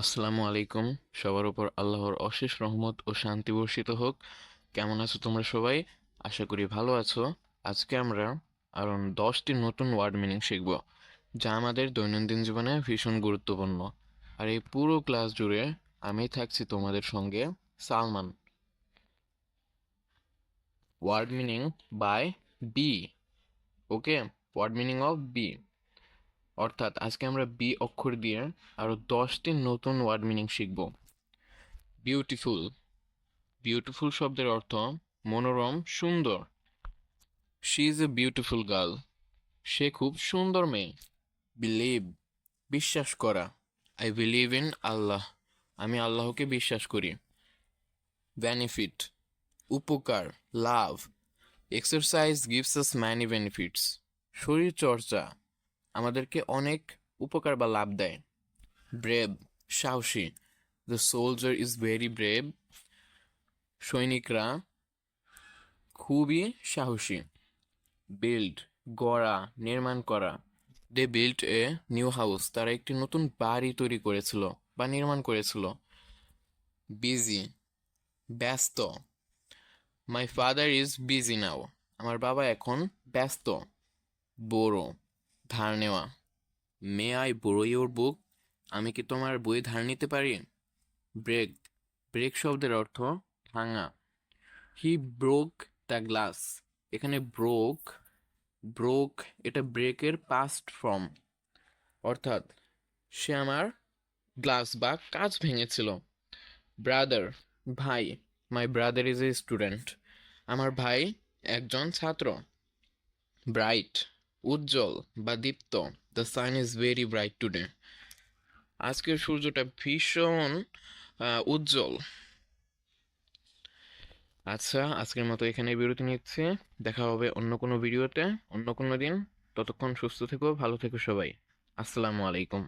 আসসালামু আলাইকুম। সবার উপর আল্লাহর অশেষ রহমত ও শান্তি বর্ষিত হোক। কেমন আছো তোমরা সবাই? আশা করি ভালো আছো। আজকে আমরা আরও দশটি নতুন ওয়ার্ড মিনিং শিখব, যা আমাদের দৈনন্দিন জীবনে ভীষণ গুরুত্বপূর্ণ। আর এই পুরো ক্লাস জুড়ে আমি থাকছি তোমাদের সঙ্গে Salman. Word meaning by B okay word meaning of B অর্থাৎ আজকে আমরা বি অক্ষর দিয়ে আরও দশটি নতুন ওয়ার্ড মিনিং শিখব। বিউটিফুল বিউটিফুল শব্দের অর্থ মনোরম, সুন্দর। She is a beautiful girl সে খুব সুন্দর মেয়ে। বিলিভ বিশ্বাস করা। I believe in Allah. আমি আল্লাহকে বিশ্বাস করি। বেনিফিট উপকার, লাভ। Exercise gives us many benefits শরীর চর্চা আমাদেরকে অনেক উপকার বা লাভ দেয়। ব্রেভ, সাহসী। The soldier is very brave সৈনিকরা খুবই সাহসী। বিল্ড গড়া, নির্মাণ করা। They build a new house তারা একটি নতুন বাড়ি তৈরি করেছিল বা নির্মাণ করেছিল। বিজি ব্যস্ত। My father is busy now আমার বাবা এখন ব্যস্ত, বড়। ধার নেওয়া। মে আই বড়ো ইউর বুক, আমি কি তোমার বই ধার নিতে পারি? ব্রেক ব্রেক শব্দের অর্থ ভাঙা। He broke the glass. এখানে ব্রোক ব্রোক এটা ব্রেকের পাস্ট ফর্ম অর্থাৎ, সে আমার গ্লাস বা কাজ ভেঙেছিল। ব্রাদার, ভাই my brother is a student আমার ভাই একজন ছাত্র। ব্রাইট। উজ্জ্বল বা দীপ্ত the sun is very bright today আজকের সূর্যটা ভীষণ উজ্জ্বল। আচ্ছা আজকের মতো এখানে বিরতি নিচ্ছে। দেখা হবে অন্য কোনো ভিডিওতে, অন্য কোনো দিন। ততক্ষণ সুস্থ থেকো, ভালো থেকো সবাই। আসসালামু আলাইকুম।